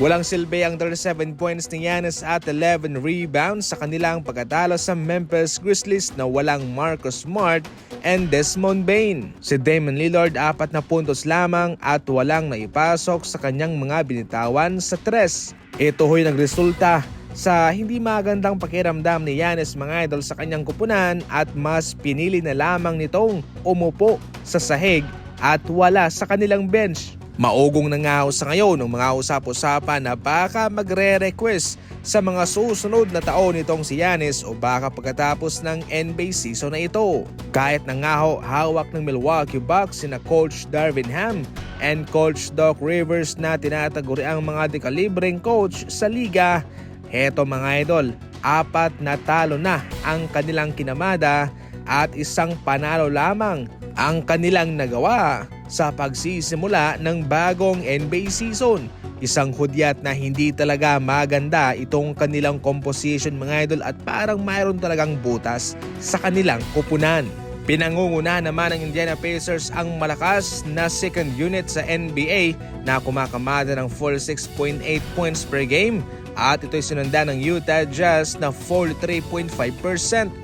Walang silbi ang 37 points ni Giannis at 11 rebounds sa kanilang pagkatalo sa Memphis Grizzlies na walang Marcus Smart and Desmond Bain. Si Damon Lillard apat na puntos lamang at walang naipasok sa kanyang mga binitawan sa tres. Ito ho'y nagresulta sa hindi magandang pakiramdam ni Giannis mga idol sa kanyang kupunan at mas pinili na lamang nitong umupo sa sahig at wala sa kanilang bench. Maugong na nga sa ngayon ng mga usap-usapan na baka magre-request sa mga susunod na taon nitong si Yanis o baka pagkatapos ng NBA season na ito. Kahit na nga ho, hawak ng Milwaukee Bucks sina Coach Darvin Ham and Coach Doc Rivers na tinataguri ang mga dekalibreng coach sa liga. Heto mga idol, apat na talo na ang kanilang kinamada at isang panalo lamang ang kanilang nagawa sa pagsisimula ng bagong NBA season. Isang hudyat na hindi talaga maganda itong kanilang composition mga idol at parang mayroon talagang butas sa kanilang kupunan. Pinangunguna naman ng Indiana Pacers ang malakas na second unit sa NBA na kumakamada ng 46.8 points per game at ito'y sinundan ng Utah Jazz na 43.5%.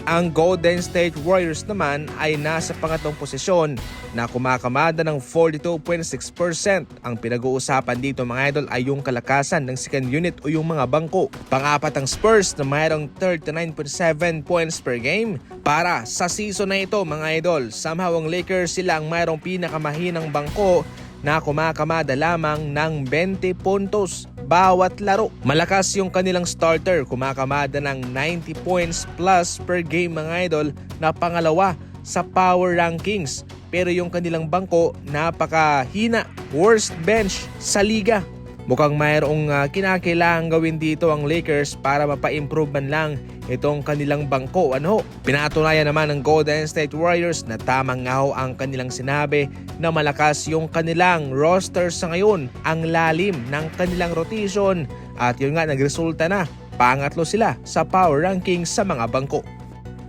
Ang Golden State Warriors naman ay nasa pangatlong posisyon na kumakamada ng 42.6%. Ang pinag-uusapan dito mga idol ay yung kalakasan ng second unit o yung mga bangko. Pangapat ang Spurs na mayroong 39.7 points per game. Para sa season na ito mga idol, somehow ang Lakers sila ang mayroong pinakamahinang bangko na kumakamada lamang ng 20 puntos bawat laro. Malakas yung kanilang starter, kumakamada ng 90 points plus per game mga idol na pangalawa sa power rankings. Pero yung kanilang bangko napakahina, worst bench sa liga. Mukhang mayroong uh, kinakailangan gawin dito ang Lakers para mapa-improve man lang itong kanilang bangko. Ano? Pinatunayan naman ng Golden State Warriors na tamang nga ho ang kanilang sinabi na malakas yung kanilang roster sa ngayon, ang lalim ng kanilang rotation at yun nga nagresulta na. Pangatlo sila sa power rankings sa mga bangko.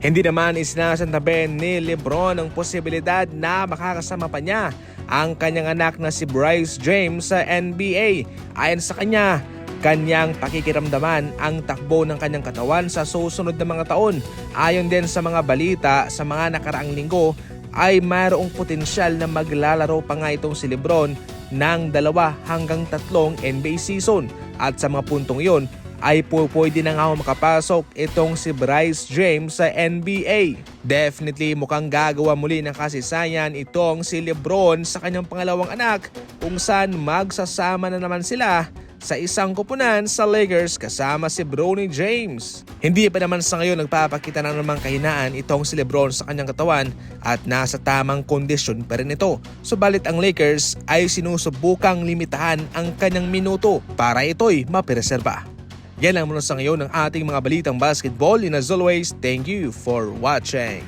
Hindi naman isinasantabi ni Lebron ang posibilidad na makakasama pa niya ang kanyang anak na si Bryce James sa NBA. Ayon sa kanya, kanyang pakikiramdaman ang takbo ng kanyang katawan sa susunod na mga taon. Ayon din sa mga balita sa mga nakaraang linggo ay mayroong potensyal na maglalaro pa nga itong si Lebron ng dalawa hanggang tatlong NBA season. At sa mga puntong iyon ay po pwede na nga makapasok itong si Bryce James sa NBA. Definitely mukhang gagawa muli ng kasisayan itong si Lebron sa kanyang pangalawang anak kung saan magsasama na naman sila sa isang kupunan sa Lakers kasama si Bronny James. Hindi pa naman sa ngayon nagpapakita ng namang kahinaan itong si Lebron sa kanyang katawan at nasa tamang kondisyon pa rin ito. Subalit ang Lakers ay sinusubukang limitahan ang kanyang minuto para ito'y mapreserba. Yan lang muna sa ngayon ng ating mga balitang basketball and as always, thank you for watching.